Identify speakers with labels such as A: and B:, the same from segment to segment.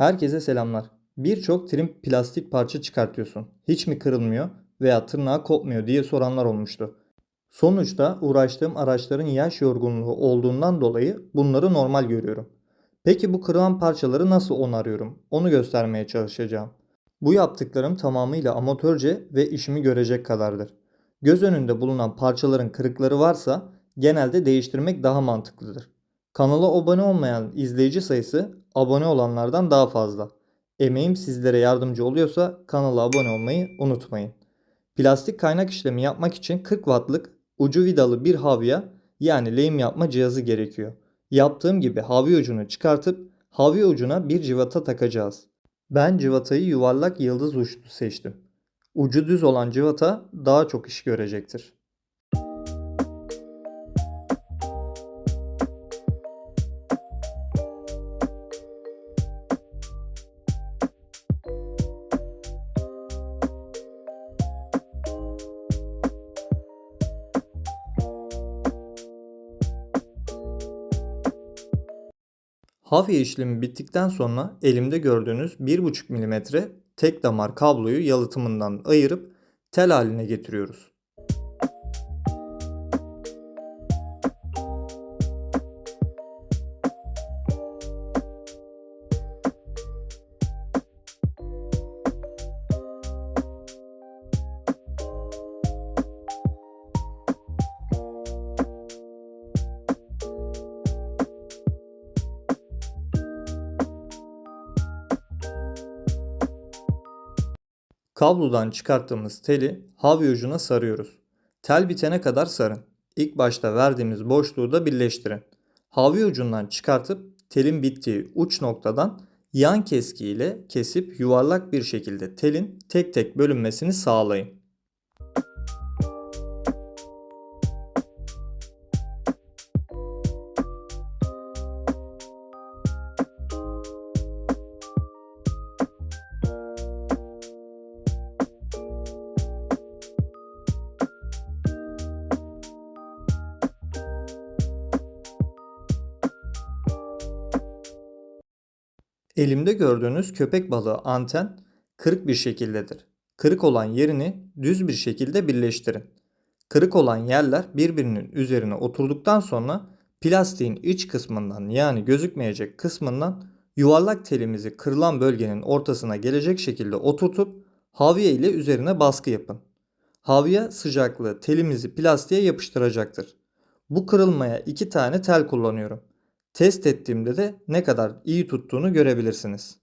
A: Herkese selamlar. Birçok trim plastik parça çıkartıyorsun. Hiç mi kırılmıyor veya tırnağı kopmuyor diye soranlar olmuştu. Sonuçta uğraştığım araçların yaş yorgunluğu olduğundan dolayı bunları normal görüyorum. Peki bu kırılan parçaları nasıl onarıyorum? Onu göstermeye çalışacağım. Bu yaptıklarım tamamıyla amatörce ve işimi görecek kadardır. Göz önünde bulunan parçaların kırıkları varsa genelde değiştirmek daha mantıklıdır. Kanala abone olmayan izleyici sayısı abone olanlardan daha fazla. Emeğim sizlere yardımcı oluyorsa kanala abone olmayı unutmayın. Plastik kaynak işlemi yapmak için 40 wattlık ucu vidalı bir havya yani lehim yapma cihazı gerekiyor. Yaptığım gibi havya ucunu çıkartıp havya ucuna bir civata takacağız. Ben civatayı yuvarlak yıldız uçlu seçtim. Ucu düz olan civata daha çok iş görecektir. Havya işlemi bittikten sonra elimde gördüğünüz 1,5 mm tek damar kabloyu yalıtımından ayırıp tel haline getiriyoruz. Kablodan çıkarttığımız teli havya ucuna sarıyoruz. Tel bitene kadar sarın. İlk başta verdiğimiz boşluğu da birleştirin. Havya ucundan çıkartıp telin bittiği uç noktadan yan keski ile kesip yuvarlak bir şekilde telin tek tek bölünmesini sağlayın. Elimde gördüğünüz köpek balığı anten kırık bir şekildedir. Kırık olan yerini düz bir şekilde birleştirin. Kırık olan yerler birbirinin üzerine oturduktan sonra plastiğin iç kısmından yani gözükmeyecek kısmından yuvarlak telimizi kırılan bölgenin ortasına gelecek şekilde oturtup havya ile üzerine baskı yapın. Havya sıcaklığı telimizi plastiğe yapıştıracaktır. Bu kırılmaya iki tane tel kullanıyorum. Test ettiğimde de ne kadar iyi tuttuğunu görebilirsiniz.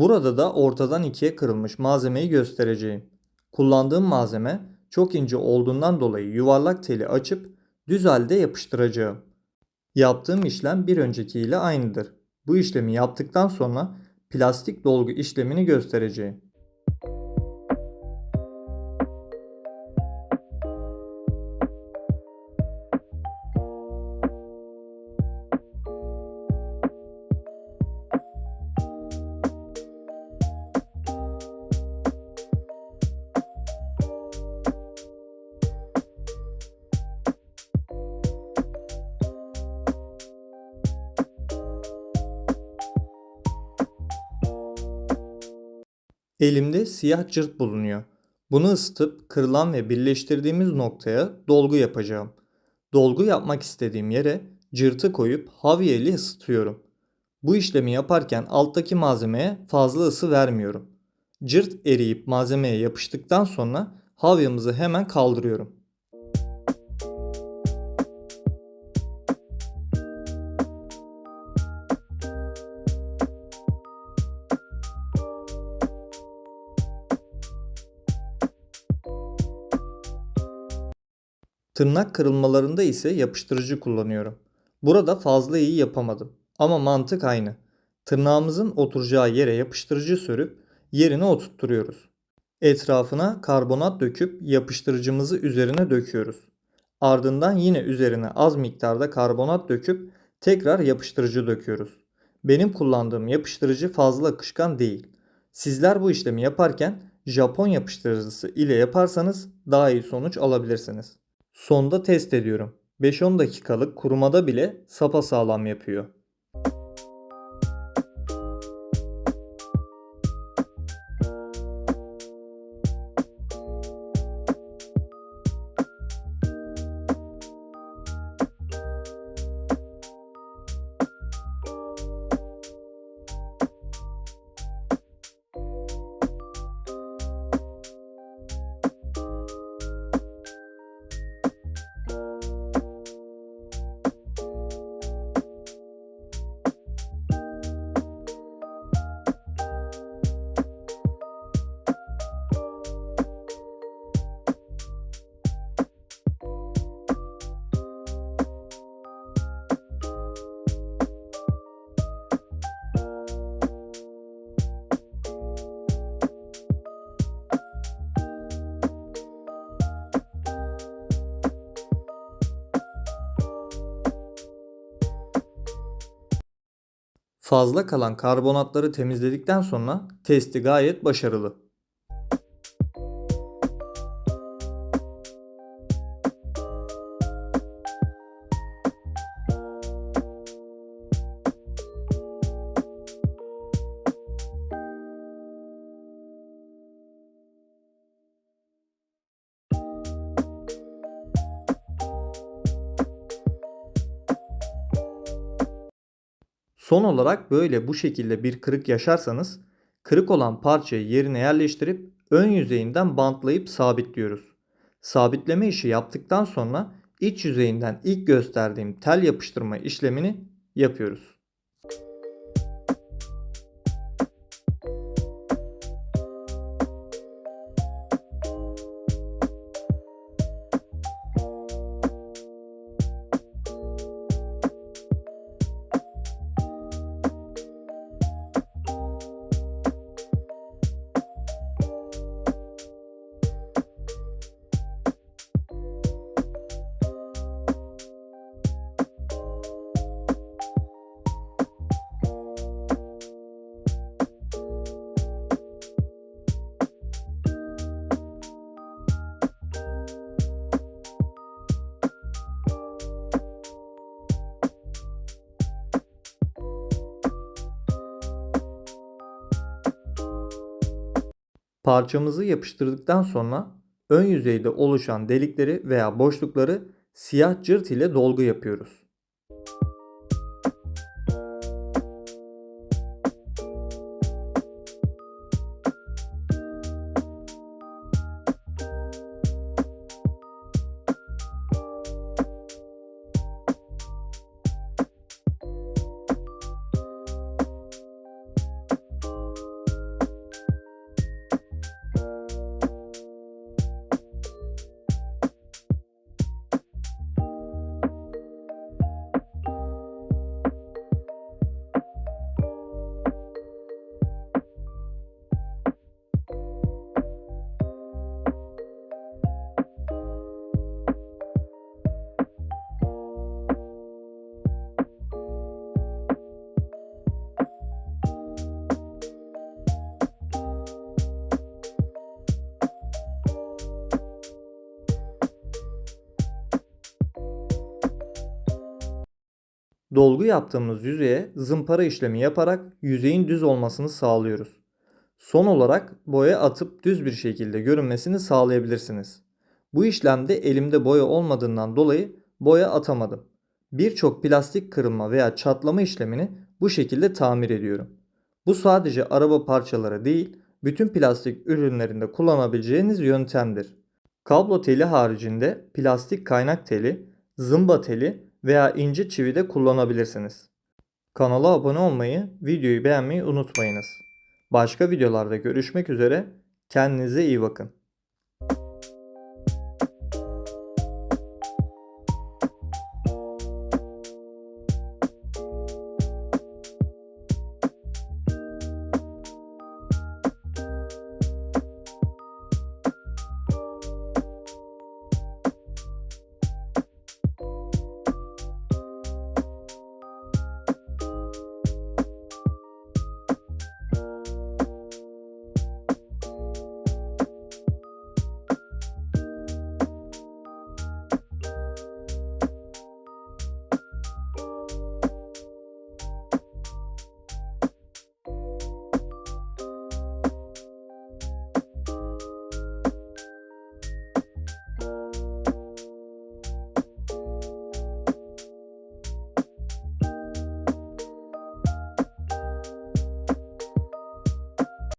A: Burada da ortadan ikiye kırılmış malzemeyi göstereceğim. Kullandığım malzeme çok ince olduğundan dolayı yuvarlak teli açıp düz halde yapıştıracağım. Yaptığım işlem bir öncekiyle aynıdır. Bu işlemi yaptıktan sonra plastik dolgu işlemini göstereceğim. Elimde siyah cırt bulunuyor. Bunu ısıtıp kırılan ve birleştirdiğimiz noktaya dolgu yapacağım. Dolgu yapmak istediğim yere cırtı koyup havya ile ısıtıyorum. Bu işlemi yaparken alttaki malzemeye fazla ısı vermiyorum. Cırt eriyip malzemeye yapıştıktan sonra havyamızı hemen kaldırıyorum. Tırnak kırılmalarında ise yapıştırıcı kullanıyorum. Burada fazla iyi yapamadım ama mantık aynı. Tırnağımızın oturacağı yere yapıştırıcı sürüp yerine oturtturuyoruz. Etrafına karbonat döküp yapıştırıcımızı üzerine döküyoruz. Ardından yine üzerine az miktarda karbonat döküp tekrar yapıştırıcı döküyoruz. Benim kullandığım yapıştırıcı fazla akışkan değil. Sizler bu işlemi yaparken Japon yapıştırıcısı ile yaparsanız daha iyi sonuç alabilirsiniz. Sonda test ediyorum. 5-10 dakikalık kurumada bile sapasağlam yapıyor. Fazla kalan karbonatları temizledikten sonra testi gayet başarılı. Son olarak böyle bu şekilde bir kırık yaşarsanız kırık olan parçayı yerine yerleştirip ön yüzeyinden bantlayıp sabitliyoruz. Sabitleme işi yaptıktan sonra iç yüzeyinden ilk gösterdiğim tel yapıştırma işlemini yapıyoruz. Parçamızı yapıştırdıktan sonra ön yüzeyde oluşan delikleri veya boşlukları siyah cırt ile dolgu yapıyoruz. Dolgu yaptığımız yüzeye zımpara işlemi yaparak yüzeyin düz olmasını sağlıyoruz. Son olarak boya atıp düz bir şekilde görünmesini sağlayabilirsiniz. Bu işlemde elimde boya olmadığından dolayı boya atamadım. Birçok plastik kırılma veya çatlama işlemini bu şekilde tamir ediyorum. Bu sadece araba parçaları değil, bütün plastik ürünlerinde kullanabileceğiniz yöntemdir. Kablo teli haricinde plastik kaynak teli, zımba teli veya ince çivi de kullanabilirsiniz. Kanala abone olmayı, videoyu beğenmeyi unutmayınız. Başka videolarda görüşmek üzere. Kendinize iyi bakın.